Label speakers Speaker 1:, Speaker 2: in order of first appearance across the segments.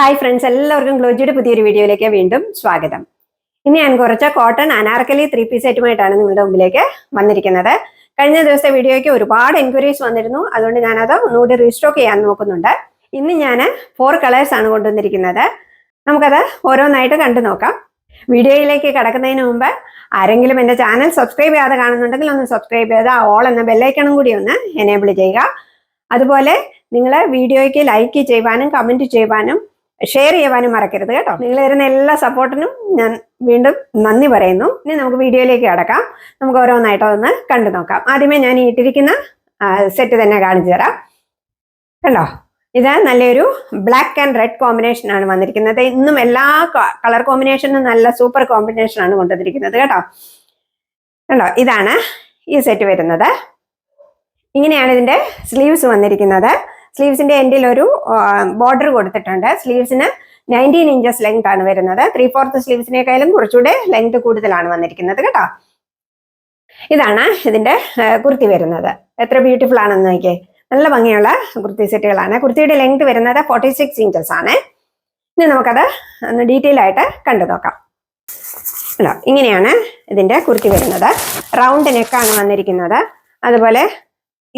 Speaker 1: Hi friends എല്ലാവർക്കും ഗ്ലോജിയുടെ പുതിയൊരു വീഡിയോയിലേക്ക് വീണ്ടും സ്വാഗതം. ഇന്ന് ഞാൻ കുറച്ച് കോട്ടൺ അനാർക്കലി ത്രീ പീസ് സെറ്റുമായിട്ടാണ് നിങ്ങളുടെ മുമ്പിലേക്ക് വന്നിരിക്കുന്നത്. കഴിഞ്ഞ ദിവസത്തെ വീഡിയോയ്ക്ക് ഒരുപാട് എൻക്വയറീസ് വന്നിരുന്നു. അതുകൊണ്ട് ഞാനത് ഒന്നുകൂടി റീസ്റ്റോക്ക് ചെയ്യാൻ നോക്കുന്നുണ്ട്. ഇന്ന് ഞാൻ ഫോർ കളേഴ്സ് ആണ് കൊണ്ടുവന്നിരിക്കുന്നത്. നമുക്കത് ഓരോന്നായിട്ട് കണ്ടു നോക്കാം. വീഡിയോയിലേക്ക് കടക്കുന്നതിന് മുമ്പ് ആരെങ്കിലും എന്റെ ചാനൽ സബ്സ്ക്രൈബ് ചെയ്യാതെ കാണുന്നുണ്ടെങ്കിൽ ഒന്ന് സബ്സ്ക്രൈബ് ചെയ്ത് ആ ഓൾ എന്ന ബെല്ലൈക്കണും കൂടി ഒന്ന് എനേബിൾ ചെയ്യുക. അതുപോലെ നിങ്ങൾ വീഡിയോയ്ക്ക് ലൈക്ക് ചെയ്യുവാനും കമന്റ് ചെയ്യുവാനും ഷെയർ ചെയ്യുവാനും മറക്കരുത് കേട്ടോ. നിങ്ങൾ തരുന്ന എല്ലാ സപ്പോർട്ടിനും ഞാൻ വീണ്ടും നന്ദി പറയുന്നു. ഇനി നമുക്ക് വീഡിയോയിലേക്ക് കടക്കാം. നമുക്ക് ഓരോന്നായിട്ട് ഒന്ന് കണ്ടു നോക്കാം. ആദ്യമേ ഞാൻ ഇട്ടിരിക്കുന്ന സെറ്റ് തന്നെ കാണിച്ചു തരാം. കണ്ടോ? ഇത് നല്ലൊരു ബ്ലാക്ക് ആൻഡ് റെഡ് കോമ്പിനേഷൻ ആണ് വന്നിരിക്കുന്നത്. ഇന്നും എല്ലാ കളർ കോമ്പിനേഷനും നല്ല സൂപ്പർ കോമ്പിനേഷൻ ആണ് കൊണ്ടുവന്നിരിക്കുന്നത് കേട്ടോ. കണ്ടോ? ഇതാണ് ഈ സെറ്റ് വരുന്നത്. ഇങ്ങനെയാണ് ഇതിന്റെ സ്ലീവ്സ് വന്നിരിക്കുന്നത്. സ്ലീവ്സിന്റെ എൻഡിൽ ഒരു ബോർഡർ കൊടുത്തിട്ടുണ്ട്. സ്ലീവ്സിന് നയന്റീൻ ഇഞ്ചസ് ലെങ്ത് ആണ് വരുന്നത്. ത്രീ ഫോർത്ത് സ്ലീവ്സിനേക്കാളും കുറച്ചുകൂടെ ലെങ്ത് കൂടുതലാണ് വന്നിരിക്കുന്നത് കേട്ടോ. ഇതാണ് ഇതിന്റെ കുർത്തി വരുന്നത്. എത്ര ബ്യൂട്ടിഫുൾ ആണെന്ന് നോക്കിയേ. നല്ല ഭംഗിയുള്ള കുർത്തി സെറ്റുകളാണ്. കുർത്തിയുടെ ലെങ്ത് വരുന്നത് ഫോർട്ടി സിക്സ് ഇഞ്ചസ് ആണ്. ഇനി നമുക്കത് ഒന്ന് ഡീറ്റെയിൽ ആയിട്ട് കണ്ടു നോക്കാം. ഇങ്ങനെയാണ് ഇതിന്റെ കുർത്തി വരുന്നത്. റൗണ്ട് നെക്കാണ് വന്നിരിക്കുന്നത്. അതുപോലെ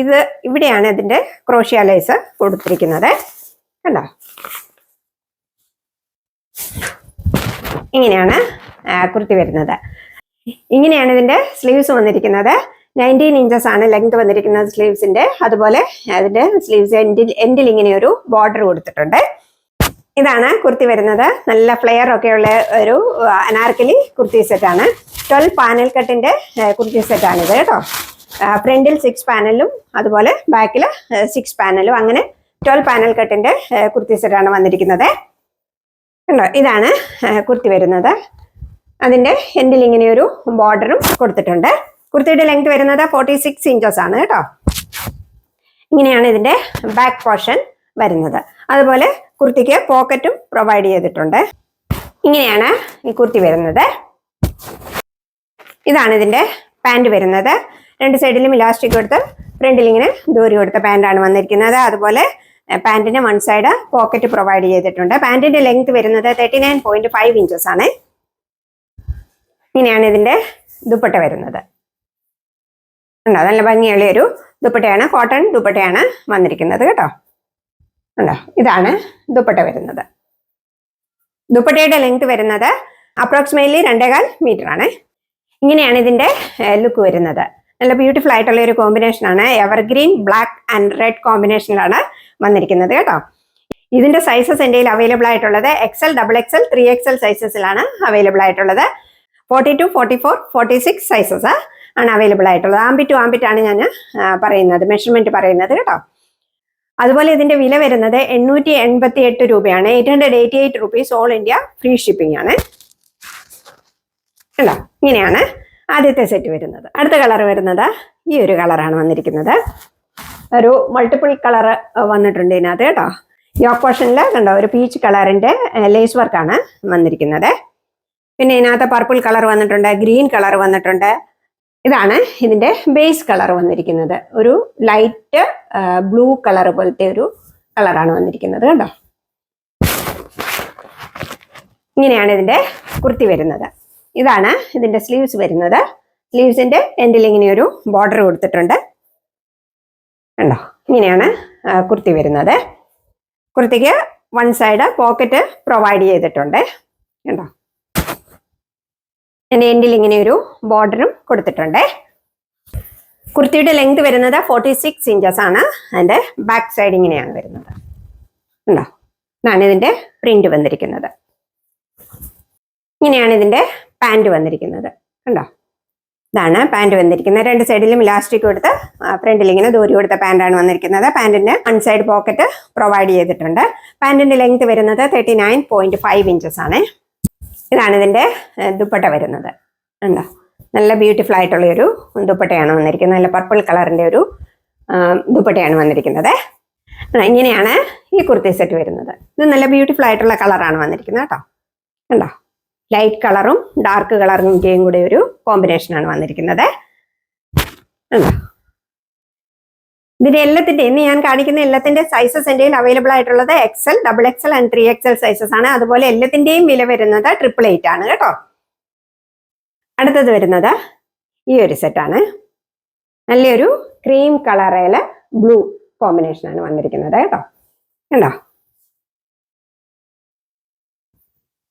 Speaker 1: ഇത് ഇവിടെയാണ് ഇതിന്റെ ക്രോഷ്യ ലൈസ് കൊടുത്തിരിക്കുന്നത്. കണ്ടോ? ഇങ്ങനെയാണ് കുർത്തി വരുന്നത്. ഇങ്ങനെയാണ് ഇതിന്റെ സ്ലീവ്സ് വന്നിരിക്കുന്നത്. നയന്റീൻ ഇഞ്ചസ് ആണ് ലെങ്ത് വന്നിരിക്കുന്നത് സ്ലീവ്സിന്റെ. അതുപോലെ അതിന്റെ സ്ലീവ്സ് എൻഡിൽ എൻഡിൽ ഇങ്ങനെ ഒരു ബോർഡർ കൊടുത്തിട്ടുണ്ട്. ഇതാണ് കുർത്തി വരുന്നത്. നല്ല ഫ്ലെയർ ഒക്കെ ഉള്ള ഒരു അനാർക്കലി കുർത്തി സെറ്റാണ് ട്വൽവ് പാനൽ കട്ടിന്റെ കുർത്തി സെറ്റാണ് ഇത് കേട്ടോ. ഫ്രണ്ടിൽ സിക്സ് പാനലും അതുപോലെ ബാക്കിൽ സിക്സ് പാനലും അങ്ങനെ ട്വൽവ് പാനൽ കട്ടിന്റെ കുർത്തി സെറ്റാണ് വന്നിരിക്കുന്നത്. കണ്ടോ? ഇതാണ് കുർത്തി വരുന്നത്. അതിന്റെ എൻഡിൽ ഇങ്ങനെ ഒരു ബോർഡറും കൊടുത്തിട്ടുണ്ട്. കുർത്തിയുടെ ലെങ്ത് വരുന്നത് ഫോർട്ടി സിക്സ് ഇഞ്ചസ് ആണ് കേട്ടോ. ഇങ്ങനെയാണ് ഇതിന്റെ ബാക്ക് പോർഷൻ വരുന്നത്. അതുപോലെ കുർത്തിക്ക് പോക്കറ്റും പ്രൊവൈഡ് ചെയ്തിട്ടുണ്ട്. ഇങ്ങനെയാണ് ഈ കുർത്തി വരുന്നത്. ഇതാണ് ഇതിന്റെ പാന്റ് വരുന്നത്. രണ്ട് സൈഡിലും ഇലാസ്റ്റിക് കൊടുത്ത് ഫ്രണ്ടിൽ ഇങ്ങനെ ദൂരി കൊടുത്ത പാന്റാണ് വന്നിരിക്കുന്നത്. അതുപോലെ പാന്റിന് വൺ സൈഡ് പോക്കറ്റ് പ്രൊവൈഡ് ചെയ്തിട്ടുണ്ട്. പാന്റിന്റെ ലെങ്ത് വരുന്നത് thirty nine point five inches ആണ്. ഇങ്ങനെയാണ് ഇതിന്റെ ദുപ്പട്ട വരുന്നത്. ഉണ്ടോ നല്ല ഭംഗിയുള്ള ഒരു ദുപ്പട്ടയാണ് കോട്ടൺ ദുപ്പട്ടയാണ് വന്നിരിക്കുന്നത് കേട്ടോ. ഉണ്ടോ ഇതാണ് ദുപ്പട്ട വരുന്നത്. ദുപ്പട്ടയുടെ ലെങ്ത് വരുന്നത് അപ്രോക്സിമേറ്റ്ലി രണ്ടേകാൽ മീറ്റർ ആണ് ഇങ്ങനെയാണ് ഇതിന്റെ ലുക്ക് വരുന്നത്. നല്ല ബ്യൂട്ടിഫുൾ ആയിട്ടുള്ള ഒരു കോമ്പിനേഷൻ ആണ് എവർഗ്രീൻ ബ്ലാക്ക് ആൻഡ് റെഡ് കോമ്പിനേഷനിലാണ് വന്നിരിക്കുന്നത് കേട്ടോ. ഇതിന്റെ സൈസസ് എന്റെ അവൈലബിൾ ആയിട്ടുള്ളത് XL double XL three XL സൈസസിലാണ് available ആയിട്ടുള്ളത്. Forty two forty four forty six sizes ആണ് അവൈലബിൾ ആയിട്ടുള്ളത്. ആംബി ടു ആംബിറ്റ് ആണ് ഞാൻ പറയുന്നത് മെഷർമെന്റ് പറയുന്നത് കേട്ടോ. അതുപോലെ ഇതിന്റെ വില വരുന്നത് എണ്ണൂറ്റി എൺപത്തി എട്ട് രൂപയാണ്. Eight hundred eighty eight rupees all India free shipping ആണ്. കണ്ടോ? ഇങ്ങനെയാണ്. ആദ്യത്തെ സെറ്റ് വരുന്നത്. അടുത്ത കളർ വരുന്നത് ഈ ഒരു കളറാണ് വന്നിരിക്കുന്നത്. ഒരു മൾട്ടിപ്പിൾ കളർ വന്നിട്ടുണ്ട് ഇതിനകത്ത് കേട്ടോ. യോക്ക് പോർഷനിൽ കണ്ടോ ഒരു പീച്ച് കളറിന്റെ ലേസ് വർക്കാണ് വന്നിരിക്കുന്നത്. പിന്നെ ഇതിനകത്ത് പർപ്പിൾ കളർ വന്നിട്ടുണ്ട് ഗ്രീൻ കളർ വന്നിട്ടുണ്ട്. ഇതാണ് ഇതിന്റെ ബേസ് കളർ വന്നിരിക്കുന്നത്. ഒരു ലൈറ്റ് ബ്ലൂ കളർ പോലത്തെ ഒരു കളറാണ് വന്നിരിക്കുന്നത് കണ്ടോ. ഇങ്ങനെയാണ് ഇതിന്റെ കുർത്തി വരുന്നത്. ഇതാണ് ഇതിന്റെ സ്ലീവ്സ് വരുന്നത്. സ്ലീവ്സിന്റെ എൻഡിൽ ഇങ്ങനെ ഒരു ബോർഡർ കൊടുത്തിട്ടുണ്ട്. കണ്ടോ? ഇങ്ങനെയാണ് കുർത്തി വരുന്നത്. കുർത്തിക്ക് വൺ സൈഡ് പോക്കറ്റ് പ്രൊവൈഡ് ചെയ്തിട്ടുണ്ട്. കണ്ടോ? എന്റെ എൻഡിൽ ഇങ്ങനെ ഒരു ബോർഡറും കൊടുത്തിട്ടുണ്ട്. കുർത്തിയുടെ ലെങ്ത് വരുന്നത് ഫോർട്ടി സിക്സ് ഇഞ്ചസ് ആണ്. അതിന്റെ ബാക്ക് സൈഡ് ഇങ്ങനെയാണ് വരുന്നത്. ഉണ്ടോ ഇതാണ് ഇതിന്റെ പ്രിന്റ് വന്നിരിക്കുന്നത്. ഇങ്ങനെയാണ് ഇതിന്റെ പാന്റ് വന്നിരിക്കുന്നത്. കണ്ടോ? ഇതാണ് പാന്റ് വന്നിരിക്കുന്നത്. രണ്ട് സൈഡിലും ഇലാസ്റ്റിക് കൊടുത്ത് ഫ്രണ്ടിൽ ഇങ്ങനെ ദൂരി കൊടുത്ത പാന്റാണ് വന്നിരിക്കുന്നത്. പാൻറിന് വൺ സൈഡ് പോക്കറ്റ് പ്രൊവൈഡ് ചെയ്തിട്ടുണ്ട്. പാൻറിന്റെ ലെങ്ത് വരുന്നത് thirty nine point five inches ആണ്. ഇതാണ് ഇതിന്റെ ദുപ്പട്ട വരുന്നത്. ഉണ്ടോ നല്ല ബ്യൂട്ടിഫുൾ ആയിട്ടുള്ള ഒരു ദുപ്പട്ടയാണ് വന്നിരിക്കുന്നത്. നല്ല പർപ്പിൾ കളറിന്റെ ഒരു ദുപ്പട്ടയാണ് വന്നിരിക്കുന്നത്. ഇങ്ങനെയാണ് ഈ കുർത്തി സെറ്റ് വരുന്നത്. ഇത് നല്ല ബ്യൂട്ടിഫുൾ ആയിട്ടുള്ള കളറാണ് വന്നിരിക്കുന്നത് കേട്ടോ. കണ്ടോ? ലൈറ്റ് കളറും ഡാർക്ക് കളറിന്റെയും കൂടെ ഒരു കോമ്പിനേഷനാണ് വന്നിരിക്കുന്നത്. ഇതിന്റെ എല്ലാത്തിന്റെ ഇന്ന് ഞാൻ കാണിക്കുന്ന എല്ലാത്തിന്റെ സൈസസ് എന്റെ അവൈലബിൾ ആയിട്ടുള്ളത് XL double XL and three XL sizes ആണ്. അതുപോലെ എല്ലാത്തിന്റെയും വില വരുന്നത് ട്രിപ്പിൾ എയ്റ്റ് ആണ് കേട്ടോ. അടുത്തത് വരുന്നത് ഈ ഒരു സെറ്റാണ് നല്ലൊരു ക്രീം കളറേൽ ബ്ലൂ കോമ്പിനേഷനാണ് വന്നിരിക്കുന്നത് കേട്ടോ. കണ്ടോ?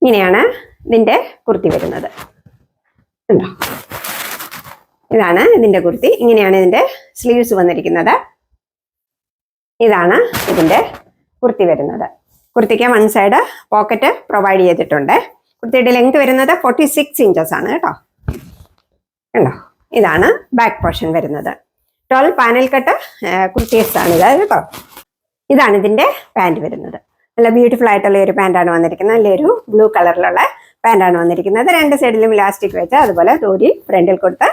Speaker 1: ഇങ്ങനെയാണ് ഇതിന്റെ കുർത്തി വരുന്നത്. കണ്ടോ? ഇതാണ് ഇതിന്റെ കുർത്തി. ഇങ്ങനെയാണ് ഇതിന്റെ സ്ലീവ്സ് വന്നിരിക്കുന്നത്. ഇതാണ് ഇതിന്റെ കുർത്തി വരുന്നത്. കുർത്തിക്ക് വൺ സൈഡ് പോക്കറ്റ് പ്രൊവൈഡ് ചെയ്തിട്ടുണ്ട്. കുർത്തിയുടെ ലെങ്ത് വരുന്നത് ഫോർട്ടി സിക്സ് ഇഞ്ചസ് ആണ് കേട്ടോ. കണ്ടോ? ഇതാണ് ബാക്ക് പോർഷൻ വരുന്നത്. ട്വൽവ് പാനൽ കട്ട് കുർത്തീസ് ആണ് ഇതായത് കേട്ടോ. ഇതാണ് ഇതിന്റെ പാന്റ് വരുന്നത്. നല്ല ബ്യൂട്ടിഫുൾ ആയിട്ടുള്ള ഒരു പാന്റാണ് വന്നിരിക്കുന്നത്. നല്ലൊരു ബ്ലൂ കളറിലുള്ള പാന്റാണ് വന്നിരിക്കുന്നത്. രണ്ട് സൈഡിലും ഇലാസ്റ്റിക് വെച്ച് അതുപോലെ ദൂരി ഫ്രണ്ടിൽ കൊടുത്ത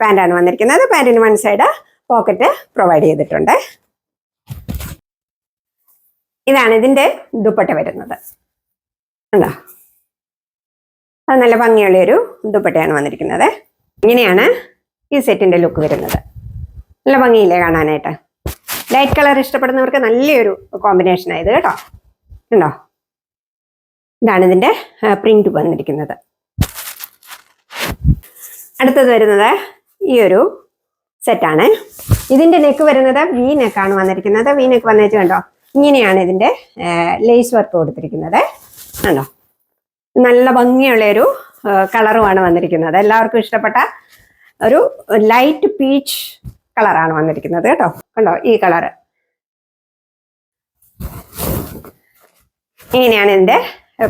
Speaker 1: പാന്റാണ് വന്നിരിക്കുന്നത്. പാന്റിന് വൺ സൈഡ് പോക്കറ്റ് പ്രൊവൈഡ് ചെയ്തിട്ടുണ്ട്. ഇതാണ് ഇതിന്റെ ദുപ്പട്ട വരുന്നത്. ഉണ്ടോ അത് നല്ല ഭംഗിയുള്ള ഒരു ദുപ്പട്ടയാണ് വന്നിരിക്കുന്നത്. ഇങ്ങനെയാണ് ഈ സെറ്റിന്റെ ലുക്ക് വരുന്നത്. നല്ല ഭംഗിയില്ലേ കാണാനായിട്ട്? ലൈറ്റ് കളർ ഇഷ്ടപ്പെടുന്നവർക്ക് നല്ലൊരു കോമ്പിനേഷൻ ആയത് കേട്ടോ. ഉണ്ടോ ഇതാണ് ഇതിന്റെ പ്രിന്റ് വന്നിരിക്കുന്നത്. അടുത്തത് വരുന്നത് ഈ ഒരു സെറ്റാണ് ഇതിന്റെ നെക്ക് വരുന്നത് വി നെക്കാണ് വന്നിരിക്കുന്നത്. വി നെക്ക് വന്നേച്ച് കണ്ടോ? ഇങ്ങനെയാണ് ഇതിന്റെ ലേസ് വർക്ക് കൊടുത്തിരിക്കുന്നത്. കണ്ടോ? നല്ല ഭംഗിയുള്ള ഒരു കളറുമാണ് വന്നിരിക്കുന്നത്. എല്ലാവർക്കും ഇഷ്ടപ്പെട്ട ഒരു ലൈറ്റ് പീച്ച് കളറാണ് വന്നിരിക്കുന്നത് കേട്ടോ. കണ്ടോ? ഈ കളറ്. ഇങ്ങനെയാണ് ഇതിന്റെ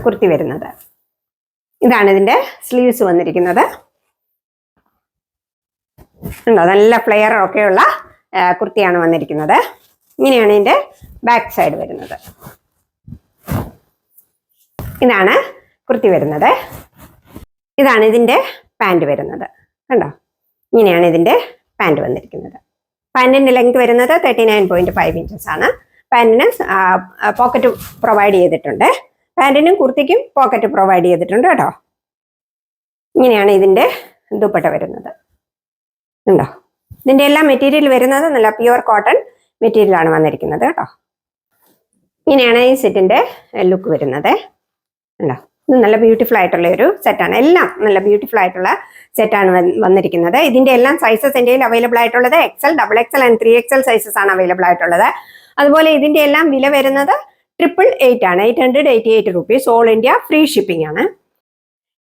Speaker 1: കുർത്തി വരുന്നത്. ഇതാണ് ഇതിന്റെ സ്ലീവ്സ് വന്നിരിക്കുന്നത്. ഉണ്ടോ നല്ല ഫ്ലെയറൊക്കെയുള്ള കുർത്തിയാണ് വന്നിരിക്കുന്നത്. ഇങ്ങനെയാണ് ഇതിന്റെ ബാക്ക് സൈഡ് വരുന്നത്. ഇതാണ് കുർത്തി വരുന്നത്. ഇതാണ് ഇതിന്റെ പാന്റ് വരുന്നത്. കണ്ടോ? ഇങ്ങനെയാണ് ഇതിന്റെ പാന്റ് വന്നിരിക്കുന്നത്. പാന്റിന്റെ ലെങ്ത് വരുന്നത് thirty nine point five inches ആണ് പാന്റിന് പോക്കറ്റ് പ്രൊവൈഡ് ചെയ്തിട്ടുണ്ട്. പാന്റിനും കുർത്തിക്കും പോക്കറ്റ് പ്രൊവൈഡ് ചെയ്തിട്ടുണ്ട് കേട്ടോ. ഇങ്ങനെയാണ് ഇതിന്റെ ദുപ്പട്ട വരുന്നത്. ഉണ്ടോ? ഇതിന്റെ എല്ലാ മെറ്റീരിയൽ വരുന്നത് നല്ല പ്യുവർ കോട്ടൺ മെറ്റീരിയലാണ് വന്നിരിക്കുന്നത് കേട്ടോ. ഇങ്ങനെയാണ് ഈ സെറ്റിന്റെ ലുക്ക് വരുന്നത്. ഉണ്ടോ? നല്ല ബ്യൂട്ടിഫുൾ ആയിട്ടുള്ള ഒരു സെറ്റാണ് എല്ലാം നല്ല ബ്യൂട്ടിഫുൾ ആയിട്ടുള്ള സെറ്റാണ് വന്നിരിക്കുന്നത്. ഇതിന്റെ എല്ലാം സൈസസ് എന്റെ അവൈലബിൾ ആയിട്ടുള്ളത് XL double XL and three XL sizes ആണ് അവൈലബിൾ ആയിട്ടുള്ളത്. അതുപോലെ ഇതിന്റെ എല്ലാം വില വരുന്നത് ട്രിപ്പിൾ എയ്റ്റ് ആണ്. Eight hundred eighty eight rupees all India free shipping ആണ്.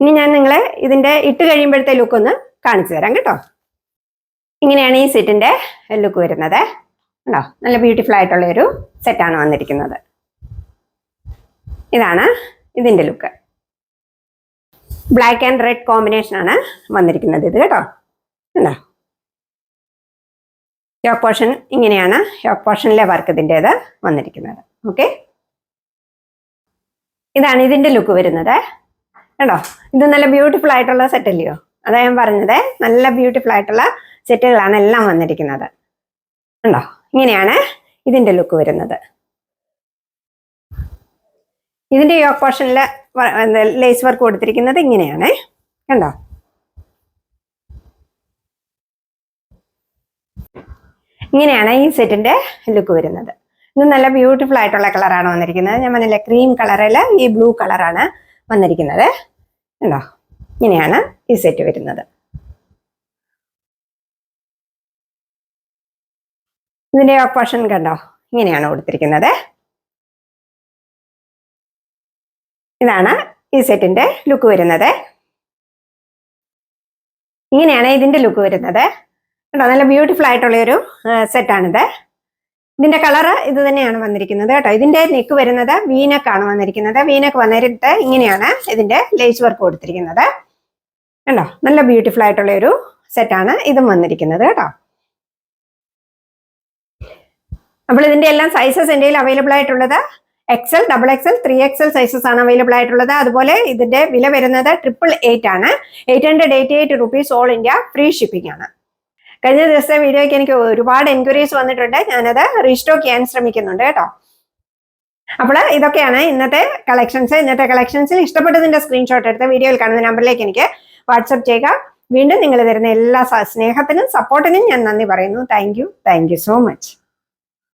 Speaker 1: ഇനി ഞാൻ നിങ്ങളെ ഇതിന്റെ ഇട്ട് കഴിയുമ്പോഴത്തെ ലുക്ക് ഒന്ന് കാണിച്ചു തരാം കേട്ടോ. ഇങ്ങനെയാണ് ഈ സെറ്റിന്റെ ലുക്ക് വരുന്നത്. കണ്ടോ? നല്ല ബ്യൂട്ടിഫുൾ ആയിട്ടുള്ള ഒരു സെറ്റാണ് വന്നിരിക്കുന്നത്. ഇതാണ് ഇതിന്റെ look black and red combination ആണ് വന്നിരിക്കുന്നത് ഇത് കേട്ടോ. കണ്ടോ? യോക്ക് പോർഷൻ ഇങ്ങനെയാണ്. യോക്ക് പോർഷനിലെ വർക്ക് ഇതിന്റെത് വന്നിരിക്കുന്നത്. ഓക്കെ ഇതാണ് ഇതിന്റെ ലുക്ക് വരുന്നത്. കേട്ടോ ഇത് നല്ല ബ്യൂട്ടിഫുൾ ആയിട്ടുള്ള സെറ്റ് അല്ലയോ? അതാ ഞാൻ പറഞ്ഞത്. നല്ല ബ്യൂട്ടിഫുൾ ആയിട്ടുള്ള സെറ്റുകളാണ് എല്ലാം വന്നിരിക്കുന്നത്. ഉണ്ടോ ഇങ്ങനെയാണ് ഇതിന്റെ ലുക്ക് വരുന്നത്. ഇതിന്റെ യോക്ക് പോർഷനിൽ ലേസ് വർക്ക് കൊടുത്തിരിക്കുന്നത് ഇങ്ങനെയാണ്. കണ്ടോ? ഇങ്ങനെയാണ് ഈ സെറ്റിന്റെ ലുക്ക് വരുന്നത്. ഇത് നല്ല ബ്യൂട്ടിഫുൾ ആയിട്ടുള്ള കളറാണ് വന്നിരിക്കുന്നത്. ഞാൻ പറഞ്ഞില്ലേ ക്രീം കളറിൽ ഈ ബ്ലൂ കളറാണ് വന്നിരിക്കുന്നത്. കണ്ടോ? ഇങ്ങനെയാണ് ഈ സെറ്റ് വരുന്നത്. ഇതിന്റെ ഓപ്പോഷൻ കണ്ടോ? ഇങ്ങനെയാണ് കൊടുത്തിരിക്കുന്നത്. ഇതാണ് ഈ സെറ്റിന്റെ ലുക്ക് വരുന്നത്. ഇങ്ങനെയാണ് ഇതിന്റെ ലുക്ക് വരുന്നത്. കേട്ടോ നല്ല ബ്യൂട്ടിഫുൾ ആയിട്ടുള്ള ഒരു സെറ്റാണിത് ഇതിന്റെ കളറ് ഇത് തന്നെയാണ് വന്നിരിക്കുന്നത് കേട്ടോ. ഇതിന്റെ നെക്ക് വരുന്നത് വീനക്കാണ് വന്നിരിക്കുന്നത്. വീനക്ക് വന്നിട്ട് ഇങ്ങനെയാണ് ഇതിന്റെ ലേസ് വർക്ക് കൊടുത്തിരിക്കുന്നത്. കണ്ടോ നല്ല ബ്യൂട്ടിഫുൾ ആയിട്ടുള്ള ഒരു സെറ്റാണ് ഇതും വന്നിരിക്കുന്നത് കേട്ടോ. അപ്പോൾ ഇതിന്റെ എല്ലാം സൈസസ് എന്റെ അവൈലബിൾ ആയിട്ടുള്ളത് XL double XL three XL sizes ആണ് അവൈലബിൾ ആയിട്ടുള്ളത്. അതുപോലെ ഇതിന്റെ വില വരുന്നത് ട്രിപ്പിൾ എയ്റ്റ് ആണ്. Eight hundred eighty eight rupees all India free shipping ആണ്. കഴിഞ്ഞ ദിവസത്തെ വീഡിയോയ്ക്ക് എനിക്ക് ഒരുപാട് എൻക്വയറീസ് വന്നിട്ടുണ്ട്. ഞാനത് റീസ്റ്റോക്ക് ചെയ്യാൻ ശ്രമിക്കുന്നുണ്ട് കേട്ടോ. അപ്പോൾ ഇതൊക്കെയാണ് ഇന്നത്തെ കളക്ഷൻസ് ഇന്നത്തെ കളക്ഷൻസിൽ ഇഷ്ടപ്പെട്ടതിന്റെ സ്ക്രീൻഷോട്ട് എടുത്ത് വീഡിയോയിൽ കാണുന്ന നമ്പറിലേക്ക് എനിക്ക് വാട്സപ്പ് ചെയ്യുക. വീണ്ടും നിങ്ങൾ തരുന്ന എല്ലാ സ്നേഹത്തിനും സപ്പോർട്ടിനും ഞാൻ നന്ദി പറയുന്നു. Thank you thank you so much